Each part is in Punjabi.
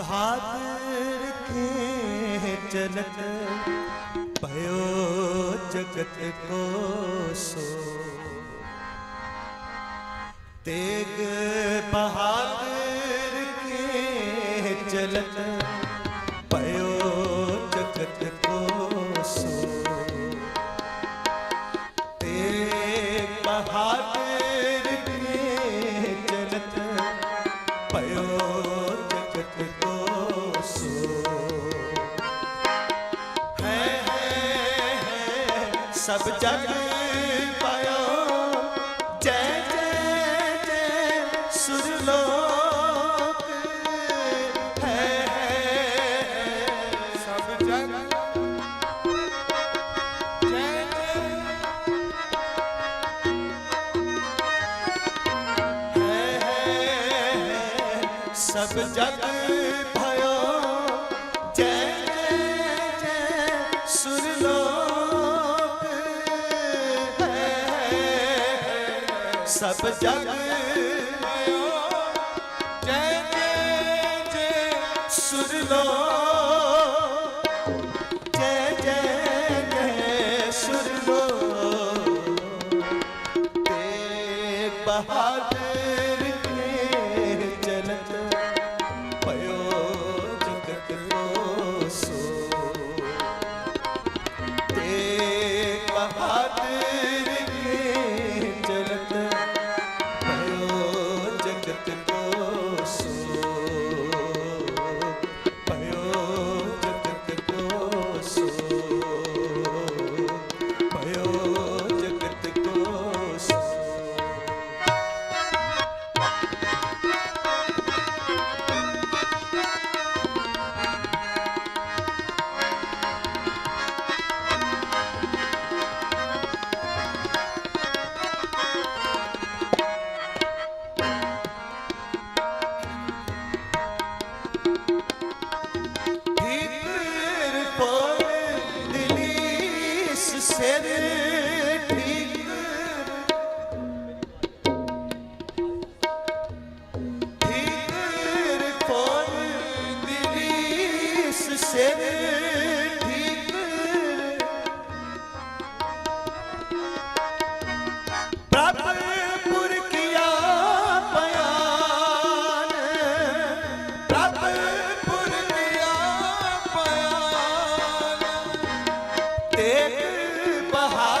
बहादुर के चलत भयो जगत को सो तेग बहादुर के चलत ਸਭ ਜਗ ਪਾਇਓ। ਜੈ ਜੈ ਜੈ ਸੁਰ ਲੋਕ। ਸਭ ਜਗ ਹੈ ਜਗ ਸਭ ਜਗ ਜੈ ਜੈ ਜੈ ਜੈ ਜੈ ਜੈ ਸੁਰ ਬਹਾਦਰ ਸਿਰ ਠੀਕ। ਠੀਕਰ ਪੋਰ ਦਿਲੀਸ ਸਿਰ ਠੀਕਰ ਪ੍ਰਭ ਪੁਰ ਕੀਆ ਬਿਆਨ ਪ੍ਰਭ ਪੁਰ ਕੀਆ ਬਿਆਨ ਤੇਗ ਬਹਾਦਰ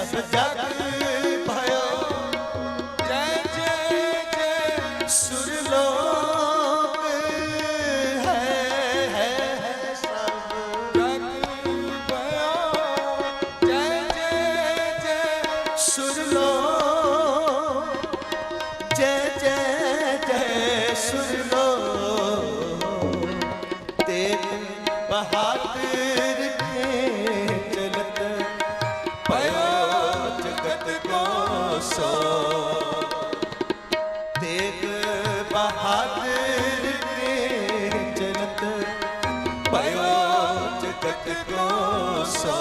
ਹੈ ਪਾਸਾ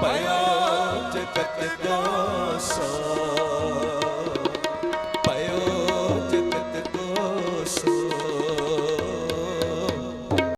ਪਿਆ ਜਗਤ ਦਾਸਾ